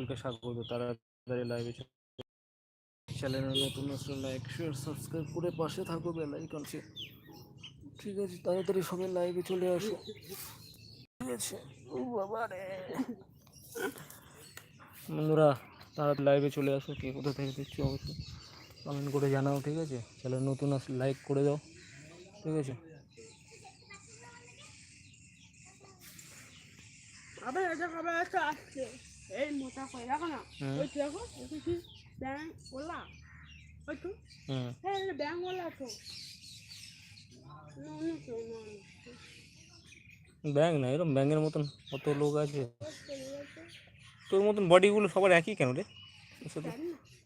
সকলকে স্বাগত। তাড়াতাড়ি লাইভে চ্যানেলের নতুন নতুন লাইক শেয়ার সাবস্ক্রাইব করে পাশে থাকো বেল আইকন ঠিক আছে, তাড়াতাড়ি সবাই লাইভে চলে আসো। ঠিক আছে, ও বাবা রে। বন্ধুরা, তাড়াতাড়ি লাইভে চলে আসো, কে কোথা থেকে দেখছ অবশ্যই কমেন্ট করে জানাও, ঠিক আছে? চ্যানেল নতুন আসলে লাইক করে দাও, ঠিক আছে? আবার এটা একটা আসছে। এই মোটা না। ওই দেখো ওই কি ব্যাং ওলা। ওই তো। হ্যাঁ ব্যাং ওলা তো। না, অন্য কেউ না, অন্য কেউ। ব্যাং না এরকম ব্যাঙের মতন কত লোক আছে। তোর মতন বডিগুলো সবার একই কেন রে।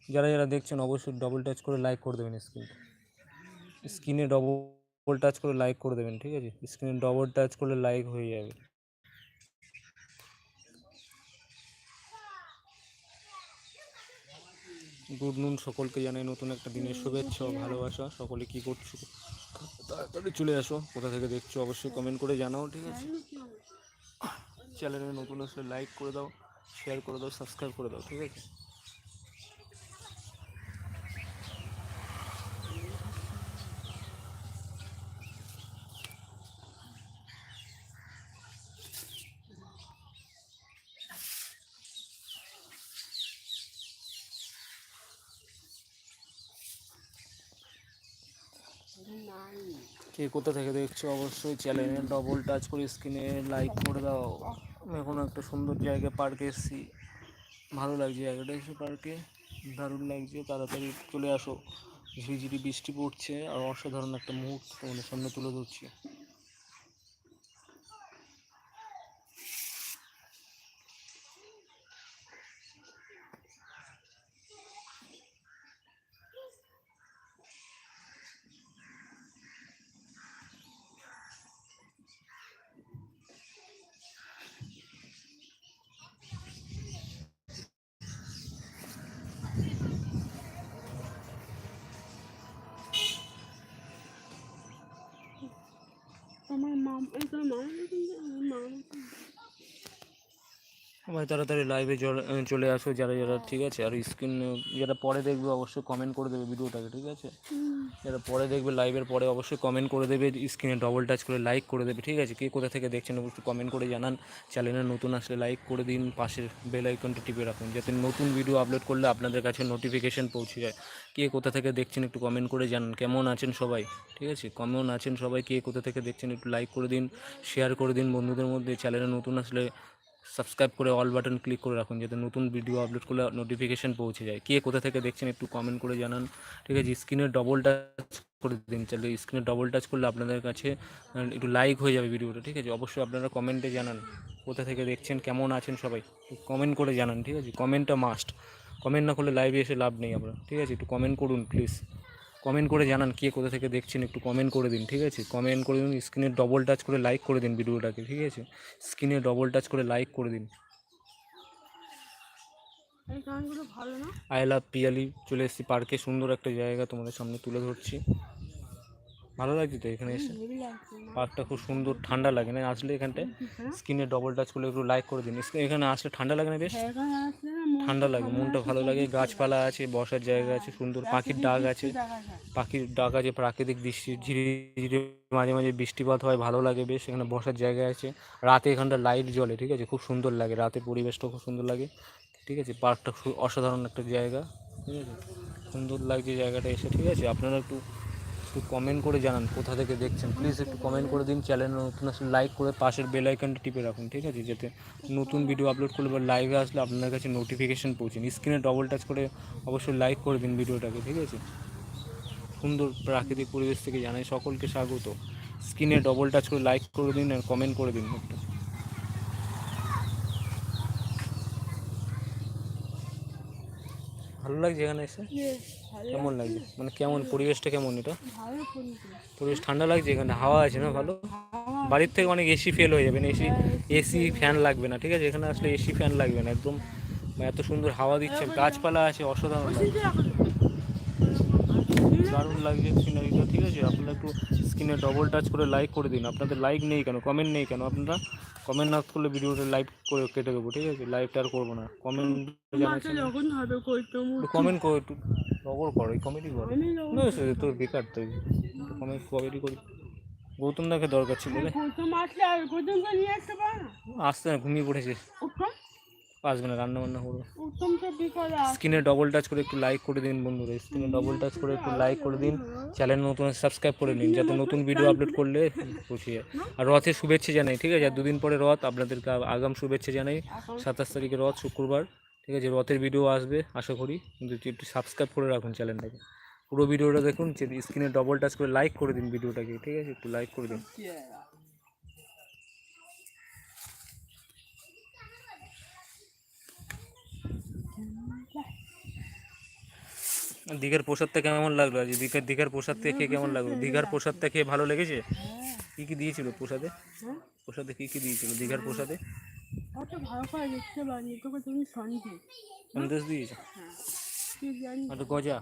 যারা যারা দেখছেন অবশ্যই ডবল টাচ করে লাইক করে দেবেন স্ক্রিনটা স্ক্রিনে ডবল টাচ করে লাইক করে দেবেন ঠিক আছে? স্ক্রিনে ডবল টাচ করলে লাইক হয়ে যাবে। গুড নুন সকলকে জানাই নতুন একটা দিনের শুভেচ্ছা ভালোবাসা। সকলে কি করছ? তাড়াতাড়ি চলে আসো, কোথা থেকে দেখছ অবশ্যই কমেন্ট করে জানাও, ঠিক আছে? চ্যানেলে নতুন আসলে লাইক করে দাও শেয়ার করে দাও সাবস্ক্রাইব করে দাও, ঠিক আছে? কে কোথা থেকে দেখছ, অবশ্যই চ্যানেলে ডবল টাচ করে স্ক্রিনে লাইক করে দাও। আমি এখন একটা সুন্দর জায়গায় পার্কে এসেছি। ভালো লাগছে জায়গাটা এসে পার্কে দারুণ লাগছে, তাড়াতাড়ি চলে আসো। ঝিরিঝিরি বৃষ্টি পড়ছে, আর অসাধারণ একটা মুহূর্ত তোমাদের সামনে তুলে ধরছি। আমার তাড়াতাড়ি লাইভে চলে আসো যারা যারা ঠিক আছে? আর স্ক্রিন যারা পরে দেখবে অবশ্যই কমেন্ট করে দেবে ভিডিওটাকে ঠিক আছে? যারা পরে দেখবে লাইভের পরে অবশ্যই কমেন্ট করে দেবে স্ক্রিনে ডবল টাচ করে লাইক করে দেবে, ঠিক আছে? কে কোথা থেকে দেখছেন অবশ্যই কমেন্ট করে জানান। চ্যানেলে নতুন আসলে লাইক করে দিন, পাশের বেল আইকনটা টিপে রাখুন, যাতে নতুন ভিডিও আপলোড করলে আপনাদের কাছে নোটিফিকেশন পৌঁছে যায়। কে কোথা থেকে দেখছেন একটু কমেন্ট করে জানান, কেমন আছেন সবাই? ঠিক আছে? কেমন আছেন সবাই? কে কোথা থেকে দেখছেন একটু লাইক করে দিন শেয়ার করে দিন বন্ধুদের মধ্যে। চ্যানেলে নতুন আসলে সাবস্ক্রাইব করে অল বাটন ক্লিক করে রাখুন যাতে নতুন ভিডিও আপলোড করলে নোটিফিকেশন পৌঁছে যায়। কে কোথা থেকে দেখছেন একটু কমেন্ট করে জানান। ঠিক আছে স্ক্রিনে ডবল টাচ করে দিন। তাহলে স্ক্রিনে ডবল টাচ করলে আপনাদের কাছে একটু লাইক হয়ে যাবে ভিডিওটা ঠিক আছে, অবশ্যই আপনারা কমেন্টে জানান। কোথা থেকে দেখছেন, কেমন আছেন সবাই? কমেন্ট করে জানান। ঠিক আছে কমেন্টটা মাস্ট কমেন্ট না করলে লাইভে এসে লাভ নেই আমরা। ঠিক আছে, একটু কমেন্ট করুন প্লিজ কমেন্ট করে জানান কে কোথা থেকে দেখছেন একটু কমেন্ট করে দিন ঠিক আছে? কমেন্ট করে দিন স্ক্রিনে ডবল টাচ করে লাইক করে দিন ভিডিওটাকে ঠিক আছে? স্ক্রিনে ডবল টাচ করে লাইক করে দিন। লাভ পিয়ালি চলে এসেছি পার্কে সুন্দর একটা জায়গা তোমাদের সামনে তুলে ধরছি। ভালো লাগছে তো এখানে এসে? পার্কটা খুব সুন্দর ঠান্ডা লাগে না? আসলে এখানটায় হ্যাঁ। স্ক্রিনে ডবল টাচ করলে একটু লাইক করে দিন। এখানে আসলে ঠান্ডা লাগে না বেশ? ঠান্ডা লাগে, মনটা ভালো লাগে, গাছপালা আছে, বসার জায়গা আছে, সুন্দর পাখির ডাক আছে, পাখির ডাক আছে, প্রাকৃতিক দৃশ্য, ঝিরি ঝিরি, মাঝে মাঝে বৃষ্টিপাত হয়, ভালো লাগে বেশ, এখানে বসার জায়গা আছে, রাতে এখানটা লাইট জ্বলে, ঠিক আছে, খুব সুন্দর লাগে, রাতে পরিবেশটা খুব সুন্দর লাগে, ঠিক আছে, পার্কটা খুব অসাধারণ একটা জায়গা, ঠিক আছে, সুন্দর লাগছে জায়গাটা এসে, ঠিক আছে, আপনারা একটু একটু কমেন্ট করে জানান, কোথা থেকে দেখছেন? প্লিজ একটু কমেন্ট করে দিন চ্যানেল নতুন আসলে লাইক করে পাশের বেল আইকনটা টিপে রাখুন, ঠিক আছে? যাতে নতুন ভিডিও আপলোড করলে বা লাইভে আসলে আপনার কাছে নোটিফিকেশান পৌঁছেন স্ক্রিনে ডবল টাচ করে অবশ্যই লাইক করে দিন ভিডিওটাকে ঠিক আছে? সুন্দর প্রাকৃতিক পরিবেশ থেকে জানাই সকলকে স্বাগত। স্ক্রিনে ডবল টাচ করে লাইক করে দিন আর কমেন্ট করে দিন। একটু ভালো লাগছে এখানে এসে? কেমন লাগছে। মানে কেমন পরিবেশটা কেমন এটা? পরিবেশ। ঠান্ডা লাগছে এখানে? হাওয়া আছে না ভালো? বাড়ির থেকে অনেক এসি ফেল হয়ে যাবে না? এসি এসি ফ্যান লাগবে না ঠিক আছে? এখানে আসলে এসি ফ্যান লাগবে না একদম এত সুন্দর হাওয়া দিচ্ছে গাছপালা আছে অসাধারণ লাগছে। দারুণ লাগছে সিনারিটা ঠিক আছে? আপনারা একটু স্ক্রিনে ডবল টাচ করে লাইক করে দিন। আপনাদের লাইক নেই কেন? কমেন্ট নেই কেন? আপনারা কমেন্ট না করলে ভিডিওটা লাইভ করে কেটে দেবো ঠিক আছে? লাইভটা আর করব না। কমেন্ট কমেন্ট করো একটু নগর করো এই কমেডি করো। না তোর বেকার তো কমেন্ট কমেডি করি। গৌতম দাকে দরকার ছিল আসতে না? ঘুমিয়ে পড়েছে। আসবে না রান্না বান্না করব স্ক্রিনে ডবল টাচ করে একটু লাইক করে দিন বন্ধুরা। স্ক্রিনে ডবল টাচ করে একটু লাইক করে দিন। চ্যানেল নতুন সাবস্ক্রাইব করে নিন যাতে নতুন ভিডিও আপলোড করলে খুশি হয় আর রথের শুভেচ্ছা জানাই ঠিক আছে? আর দুদিন পরে রথ আপনাদেরকে আগাম শুভেচ্ছা জানাই। সাতাশ তারিখে রথ শুক্রবার ঠিক আছে? রথের ভিডিও আসবে আশা করি। কিন্তু একটু সাবস্ক্রাইব করে রাখুন চ্যানেলটাকে পুরো ভিডিওটা দেখুন স্ক্রিনে ডবল টাচ করে লাইক করে দিন ভিডিওটাকে ঠিক আছে? একটু লাইক করে দিন। দীঘার প্রসাদটা কেমন লাগল? আজ দীঘার দীঘার প্রসাদটা খেয়ে কেমন লাগল? দীঘার প্রসাদটা খেয়ে ভালো লেগেছে? কি কি দিয়েছিল প্রসাদে? হ্যাঁ? প্রসাদে কি কি দিয়েছিল দীঘার প্রসাদে? সন্দেশ দিয়েছে? হ্যাঁ আর গজা।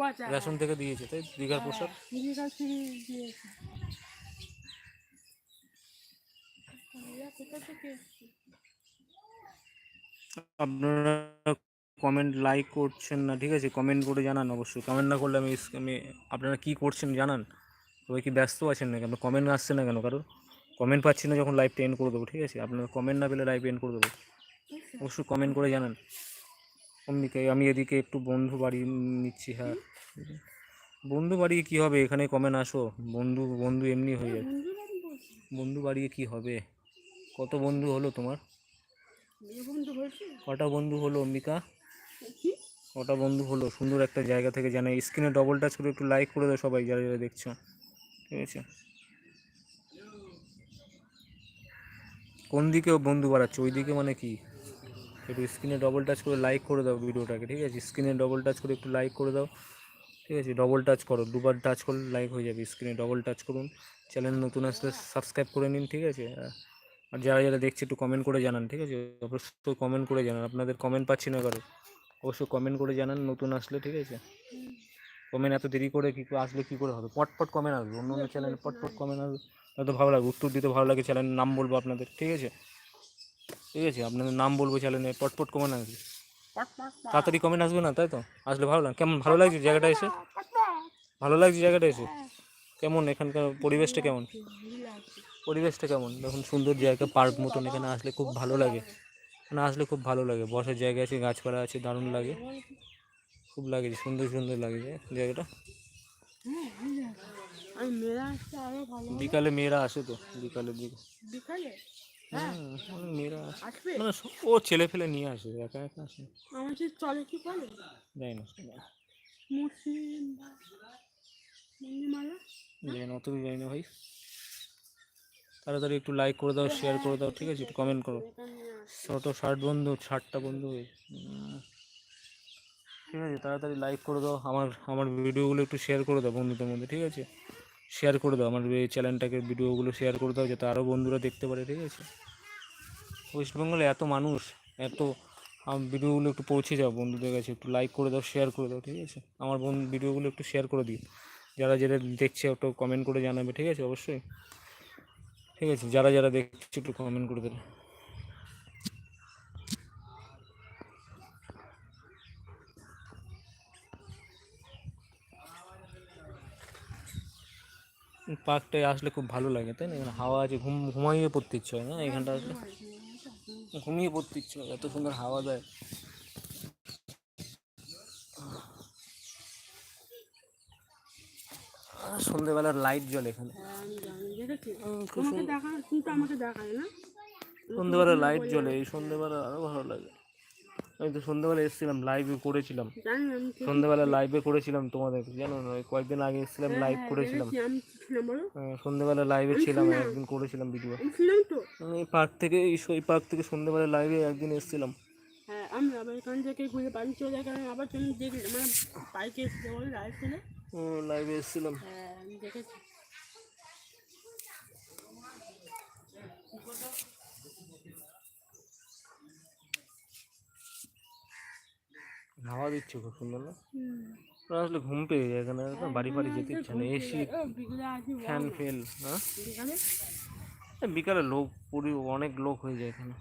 গজা। রেশন থেকে দিয়েছে তাই দীঘার প্রসাদ? থেকে এসছে? আপনারা কমেন্ট লাইক করছেন না ঠিক আছে? কমেন্ট করে জানান অবশ্যই। কমেন্ট না করলে আমি আমি আপনারা কী করছেন জানান। সবাই কি ব্যস্ত আছেন নাকি? আপনার কমেন্ট আসছে না কেন কারণ কমেন্ট পাচ্ছি না যখন লাইভটা এন্ড করে দেবো ঠিক আছে? আপনারা কমেন্ট না পেলে লাইভ এন্ড করে দেবো। অবশ্যই কমেন্ট করে জানান। অমনিকে আমি এদিকে একটু বন্ধু বাড়ি নিচ্ছি হ্যাঁ। বন্ধু বাড়িয়ে কী হবে? এখানে কমেন্ট আসো। বন্ধু বন্ধু এমনি হয়ে যায় বন্ধু বাড়িয়ে কী হবে? কত বন্ধু হলো তোমার? কটা বন্ধু হলো অম্বিকা? কটা বন্ধু হলো, সুন্দর একটা জায়গা থেকে জানে স্ক্রিনে ডবল টাচ করে একটু লাইক করে দাও সবাই, যারা যারা দেখছ। ঠিক আছে? কোন দিকে বন্ধু বাড়াচ্ছে? ওই দিকে মানে কি? একটু স্ক্রিনে ডবল টাচ করে লাইক করে দাও ভিডিওটাকে, ঠিক আছে? স্ক্রিনে ডবল টাচ করে একটু লাইক করে দাও, ঠিক আছে? ডবল টাচ করো, দুবার টাচ করলে লাইক হয়ে যাবে স্ক্রিনে ডবল টাচ করুন। চ্যানেল নতুন আসলে সাবস্ক্রাইব করে নিন, ঠিক আছে? আর যারা যারা দেখছে একটু কমেন্ট করে জানান, ঠিক আছে? অবশ্যই কমেন্ট করে জানান, আপনাদের কমেন্ট পাচ্ছি না কারও। অবশ্যই কমেন্ট করে জানান, নতুন আসলে, ঠিক আছে? কমেন্ট এত দেরি করে কী আসলে কি করে হবে? পটপট কমেন্ট আসবে, অন্য অন্য চ্যানেলে পটপট কমেন্ট আসবে। হয়তো ভালো লাগে উত্তর দিতে ভালো লাগে চ্যানেলের নাম বলব আপনাদের, ঠিক আছে? ঠিক আছে, আপনাদের নাম বলব চ্যানেলে পটপট কমেন্ট আসবে। তাড়াতাড়ি কমেন্ট আসবে না, তাই তো? আসলে ভালো লাগে, কেমন, ভালো লাগছে জায়গাটা এসে? ভালো লাগছে জায়গাটা এসে? কেমন, এখানকার পরিবেশটা কেমন? পরিবেশটা কেমন? দেখুন, সুন্দর জায়গা, পার্ক মতন এখানে আসলে খুব ভালো লাগে। এখানে আসলে খুব ভালো লাগে। বসার জায়গা আছে গাছপালা আছে দারুণ লাগে। খুব লাগে সুন্দর সুন্দর লাগে যে জায়গাটা। মেয়েরা। বিকালে মেয়েরা আসে তো বিকালের দিকে। বিকালে? হ্যাঁ মেয়েরা আসে মানে ও ছেলে ফেলে নিয়ে আসে একা একা আসে। না। চলে কি যাই না যাই না। অত যাই না ভাই। তাড়াতাড়ি একটু লাইক করে দাও শেয়ার করে দাও, ঠিক আছে? একটু কমেন্ট করো। ছোটো ষাট বন্ধু, ষাটটা বন্ধু ঠিক আছে, তাড়াতাড়ি লাইক করে দাও। আমার আমার ভিডিওগুলো একটু শেয়ার করে দাও বন্ধুদের মধ্যে, ঠিক আছে? শেয়ার করে দাও, আমার এই চ্যানেলটাকে ভিডিওগুলো শেয়ার করে দাও, যাতে আরও বন্ধুরা দেখতে পারে, ঠিক আছে? ওয়েস্টবেঙ্গলে এত মানুষ, এত ভিডিওগুলো একটু পৌঁছে যাও বন্ধুদের কাছে, একটু লাইক করে দাও শেয়ার করে দাও, ঠিক আছে? আমার বন্ধু ভিডিওগুলো একটু শেয়ার করে দিও। যারা যারা দেখছে, একটু কমেন্ট করে জানাবে, ঠিক আছে? অবশ্যই। ঠিক আছে, যারা যারা দেখছে একটু কমেন্ট করে দেবে। পার্কটায় আসলে খুব ভালো লাগে, তাই না? এখানে হাওয়া আছে, ঘুম, ঘুমাইয়ে পড়তে ইচ্ছে হয় না? এখানটা আসলে ঘুমিয়ে পড়তে ইচ্ছে হয়, এত সুন্দর হাওয়া দেয়। সন্ধেবেলার লাইট জ্বলে এখানে। হ্যাঁ সন্ধেবেলা লাইট জ্বলে এই সন্ধেবেলা আরও ভালো লাগে। আমি তো সন্ধেবেলা এসেছিলাম লাইভে করেছিলাম। জানি আমি তো- সন্ধেবেলা লাইভে করেছিলাম তোমাদের জানো না ওই কয়েকদিন আগে এসেছিলাম লাইভ হ্যাঁ, করেছিলাম। দেখেছি, আমি ছিলাম বলো? হ্যাঁ, সন্ধেবেলা লাইভে ছিলাম একদিন করেছিলাম ভিডিও এই পার্ক থেকে এই পার্ক থেকে সন্ধেবেলা লাইভে একদিন এসেছিলাম। হ্যাঁ আমি আবার এখান থেকে ঘুরে বাড়ি চলে যাই কারণ আবার তুমি দেখি মানে বাইকে ছিল লাইভে এসেছিলাম। হ্যাঁ দেখেছি। হাওয়া দিচ্ছে খুব সুন্দর না? আসলে ঘুম পেয়ে যায় এখানে বাড়ি বাড়ি যেতে ইচ্ছা নেই এসি। ফ্যান ফেল হ্যাঁ? বিকালে? লোক পুরি অনেক লোক হয়ে যায় এখানে।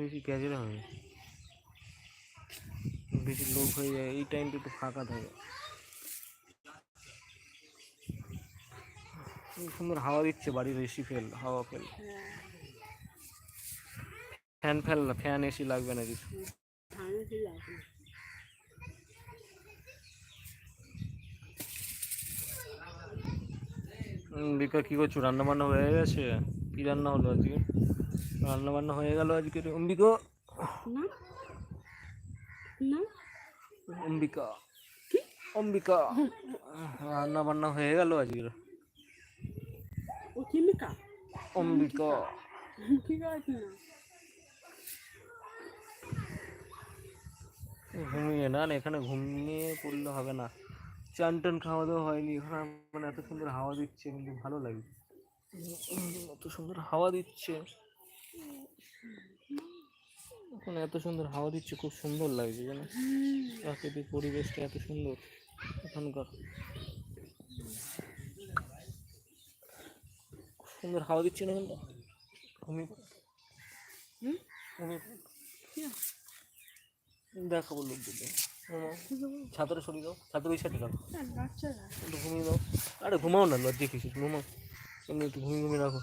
বেশি ক্যাজেরা হবে বেশি লোক হয়ে যায় এই টাইমটা একটু ফাঁকা থাকে। সুন্দর হাওয়া দিচ্ছে বাড়ির এসি ফেল হাওয়া ফেল হ্যাঁ ফ্যান না ফ্যান এসি লাগবে না কিছু। ঠান্ডা ঠিক আছে উম, বিকা কি করছ? রান্না বান্না হয়ে গেছে? কি রান্না হলো আজকে? রান্না বান্না হয়ে গেল আজকে অম্বিকা। অম্বিকা। অম্বিকা। রান্না বান্না হয়ে গেল আজকে অম্বিকা। ঠিক আছে। ঘুমিয়ে না এখানে ঘুমিয়ে পড়লে হবে না। চান টান খাওয়া দাওয়া হয়নি এখানে মানে এত সুন্দর হাওয়া দিচ্ছে কিন্তু ভালো লাগছে উম, এত সুন্দর হাওয়া দিচ্ছে। এখন এত সুন্দর হাওয়া দিচ্ছে খুব সুন্দর লাগছে জানো প্রাকৃতিক পরিবেশটা এত সুন্দর এখানকার। সুন্দর হাওয়া দিচ্ছে না কিন্তু? ঘুমিয়ে। ঘুমিয়ে? দেখাবো লোকদের ছাতারে সরিয়ে দাও ছাতার ওই সাইডে হ্যাঁ, একটু ঘুমিয়ে দাও আরে ঘুমাও না লজ্জা কিছু ঘুমাও। এমনি একটু ঘুমিয়ে ঘুমিয়ে রাখো।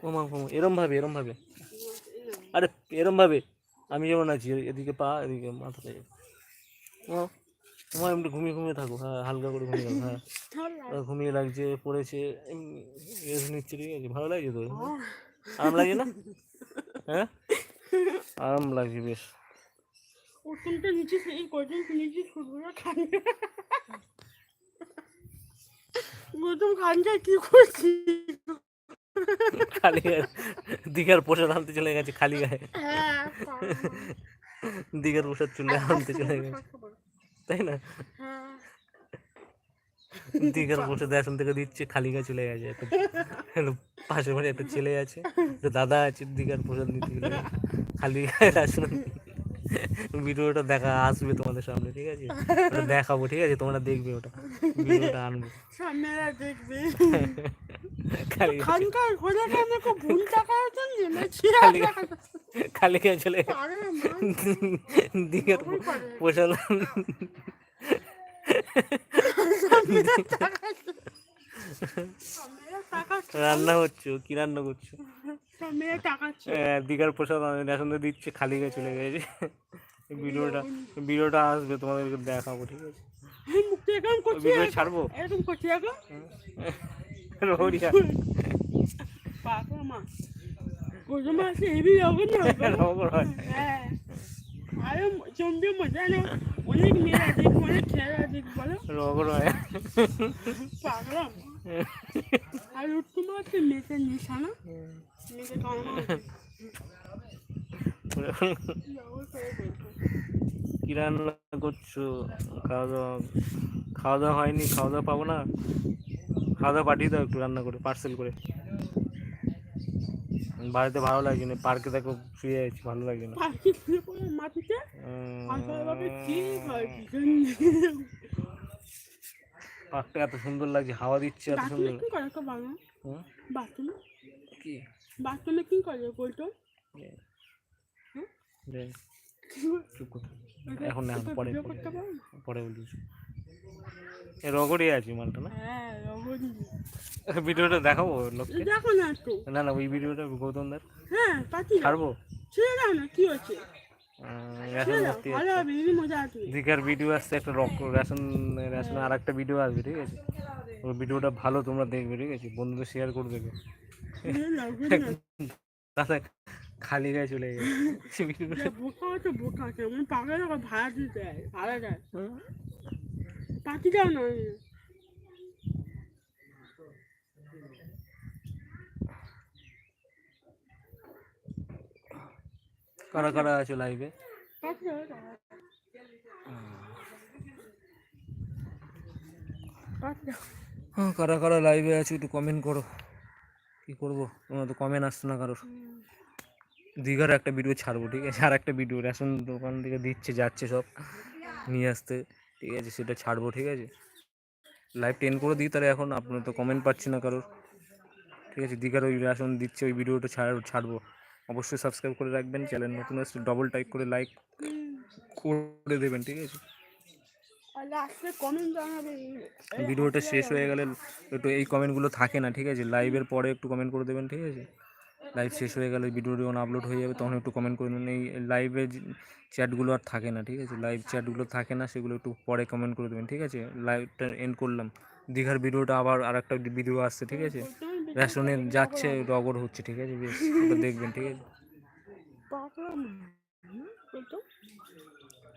ঘুমাও ঘুমাও। এরম ভাবে এরম ভাবে। আরে এরম ভাবে। আমি যেমন আছি এদিকে পা এদিকে মাথাটা যাবে ঘুমাও। ঘুমাও এমনি ঘুমিয়ে ঘুমিয়ে থাকো। হ্যাঁ হালকা করে ঘুমিয়ে থাকো হ্যাঁ। ঘুমিয়ে লাগছে পড়েছে রেস্ট নিচ্ছে ঠিক আছে। ভালো লাগছে তো আরাম লাগে না? হ্যাঁ? আরাম লাগছে বেশ ওখানটা নিচে সেই কজন নিচে ফুটবল খান গৌতম খানটা কি করছি খালি গায়ে দীঘার পোশাক আনতে চলে গেছে খালি গায়ে হ্যাঁ দীঘার পোশাক চলে আনতে চলে গেছে তাই না হ্যাঁ দীঘার পোশাক দেশন থেকে দিচ্ছে খালি গায়ে চলে গেছে একটা পাশের বাড়ি একটা ছেলে আছে একটা দাদা আছে দীঘার পোশাক নিতে গেছে খালি গায়ে ভিডিওটা দেখা আসবে তোমাদের সামনে ঠিক আছে? ওটা দেখাবো ঠিক আছে? তোমরা দেখবে ওটা ভিডিওটা আনব। সামনেরা দেখবে। খালি ভুল খালি খালি চলে দীঘার টাকা রান্না হচ্ছে কি রান্না করছ? হ্যাঁ, দীঘার প্রসাদ রেশন দিচ্ছে খালি গায়ে চলে গেছে। ভিডিওটা ভিডিওটা আসবে তোমাদেরকে দেখাবো ঠিক আছে? ভিডিও ছাড়বো? এরকম করছি এখন? রহরিয়া। হেভি হবে না? রহর হয়। হ্যাঁ। আরে জম্বি মজা না অনেক মেয়েরা দেখব অনেক ছেলেরা দেখব বলো। রহর পাগলাম। আর উত্তম হচ্ছে মেয়েদের নিশানা মেয়েদের কি রান্না করছ? খাওয়া দাওয়া খাওয়া দাওয়া হয়নি খাওয়া দাওয়া পাবো না। খাওয়া দাওয়া পাঠিয়ে দাও একটু রান্না করে পার্সেল করে। বাড়িতে ভালো লাগছে না পার্কে দেখো শুয়ে আছি ভালো লাগছে না পাখি শুয়ে পড়ে মাটিতে? পার্কটা এত সুন্দর লাগছে হাওয়া দিচ্ছে এত সুন্দর কি করে তো বাবা? কি? বাথরুমে কি করে বলতো। এখন পরে পরে বলিস। এ রগড়ে আছে মালটা না? হ্যাঁ ভিডিওটা দেখাবো লোককে? দেখো না একটু। না না ওই ভিডিওটা গৌতম দার। হ্যাঁ পাতি ছাড়বো? ছেড়ে দাও না কি হচ্ছে? দীঘার ভিডিও আসছে একটা রক রেশন রেশনের আর একটা ভিডিও আসবে ঠিক আছে? ওই ভিডিওটা ভালো তোমরা দেখবে ঠিক আছে? বন্ধুদের শেয়ার করে দেবে। খালি গায়ে চলে গেছে। ভিডিওটা বোকা আছে বোকা আছে মানে পাগল ভাড়া দিতে ভাড়া দেয়। দাও না কারা কারা আছে লাইভে হ্যাঁ কারা কারা লাইভে আছে একটু কমেন্ট করো। কি করব? তোমার তো কমেন্ট আসছে না কারোর। দীঘার একটা ভিডিও ছাড়বো ঠিক আছে? আর একটা ভিডিও রেশন দোকান থেকে দিচ্ছে যাচ্ছে সব। নিয়ে আসতে। ঠিক আছে সেটা ছাড়বো ঠিক আছে? লাইভ টেন করে দিই তাহলে এখন আপনার তো কমেন্ট পাচ্ছি না কারোর। ঠিক আছে দীঘার ওই রেশন দিচ্ছে ওই ভিডিওটা ছাড় ছাড়বো। অবশ্যই সাবস্ক্রাইব করে রাখবেন চ্যানেল নতুন আসলে ডবল টাইপ করে লাইক করে দেবেন ঠিক আছে? ভিডিওটা শেষ হয়ে গেলে একটু এই কমেন্টগুলো থাকে না ঠিক আছে? লাইভের পরে একটু কমেন্ট করে দেবেন ঠিক আছে? লাইভ শেষ হয়ে গেলে ভিডিওটি যখন আপলোড হয়ে যাবে, তখন একটু কমেন্ট করে দেবেন এই লাইভে চ্যাটগুলো আর থাকে না, ঠিক আছে? লাইভ চ্যাটগুলো থাকে না, সেগুলো একটু পরে কমেন্ট করে দেবেন, ঠিক আছে? লাইভটা এন্ড করলাম। দীঘার ভিডিওটা আবার আর একটা ভিডিও আসছে, ঠিক আছে? রেশনে যাচ্ছে রগর হচ্ছে, ঠিক আছে? বেশ, ওটা দেখবেন, ঠিক আছে?